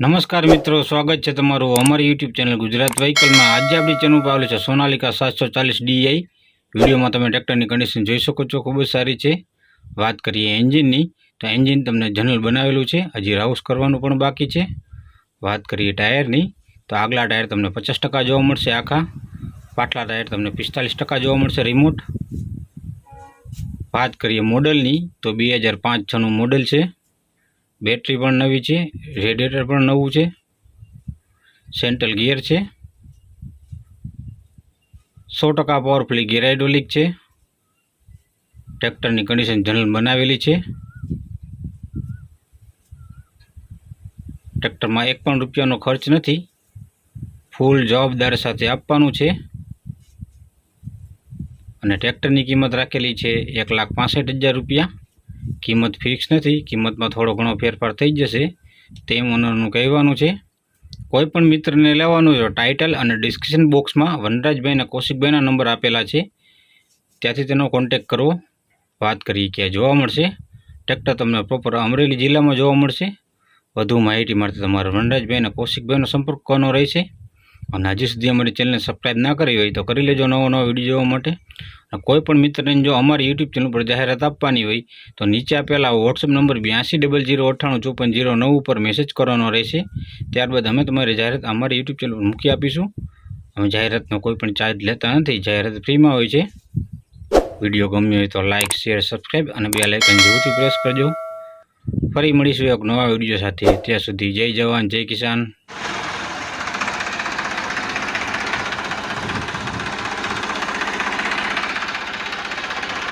નમસ્કાર મિત્રો, સ્વાગત છે તમારું અમારી યુટ્યુબ ચેનલ ગુજરાત વ્હીકલમાં. આજે આપણી ચેનલ પર આવેલી છે સોનાલિકા સાતસો ચાલીસ ડીઆઈ વિડીયોમાં તમે ટ્રેક્ટરની કન્ડિશન જોઈ શકો છો, ખૂબ જ સારી છે. વાત કરીએ એન્જિનની, તો એન્જિન તમને જનરલ બનાવેલું છે. હજી રાઉસ કરવાનું પણ બાકી છે. વાત કરીએ ટાયરની, તો આગલા ટાયર તમને પચાસ જોવા મળશે આખા. પાટલા ટાયર તમને પિસ્તાલીસ જોવા મળશે રિમોટ વાત કરીએ મોડલની, તો બે હજાર પાંચ છનું મોડલ છે. બેટરી પણ નવી છે, રેડિએટર પણ નવું છે, સેન્ટ્રલ ગિયર છે, સો ટકા પાવરફુલી ગેરાઇડોલિક છે ટ્રેક્ટરની કન્ડિશન જનરલ બનાવેલી છે. ટ્રેક્ટરમાં એક પણ રૂપિયાનો ખર્ચ નથી ફૂલ જવાબદાર સાથે આપવાનું છે. અને ટ્રેક્ટરની કિંમત રાખેલી છે એક લાખ પાસઠ હજાર રૂપિયા. કિંમત ફિક્સ નથી, કિંમતમાં થોડો ઘણો ફેરફાર થઈ જશે, તેમ ઓનરનું કહેવાનું છે. કોઈ પણ મિત્રને લેવાનું જો ટાઇટલ અને ડિસ્ક્રિપ્શન બોક્સમાં વનરાજભાઈના કૌશિકભાઈના નંબર આપેલા છે. ત્યાંથી તેનો કોન્ટેક કરવો વાત કરીએ ક્યાં જોવા મળશે. ટ્રેક્ટર તમને પ્રોપર અમરેલી જિલ્લામાં જોવા મળશે. વધુ માહિતી માટે તમારા વનરાજભાઈ અને કૌશિકભાઈનો સંપર્ક કરવાનો રહેશે? અને હજી સુધી અમારી ચેનલને સબસ્ક્રાઈબ ના કરી હોય તો કરી લેજો નવો નવો વીડિયો જોવા માટે. કોઈ પણ મિત્રને જો અમારી યુટ્યુબ ચેનલ પર જાહેરાત આપવાની હોય, તો નીચે આપેલા વોટ્સઅપ નંબર બ્યાસી ડબલ જીરો અઠ્ઠાણું ચોપન જીરો નવ ઉપર મેસેજ કરવાનો રહેશે. ત્યારબાદ અમે તમારી જાહેરાત અમારી યુટ્યુબ ચેનલ પર મૂકી આપીશું. અમે જાહેરાતનો કોઈ પણ ચાર્જ લેતા નથી. જાહેરાત ફ્રીમાં હોય છે. વીડિયો ગમ્યો હોય તો લાઇક શેર સબસ્ક્રાઈબ અને બે લાઇકન જરૂરથી પ્રેસ કરજો. ફરી મળીશું એક નવા વીડિયો સાથે. ત્યાં સુધી જય જવાન, જય કિસાન.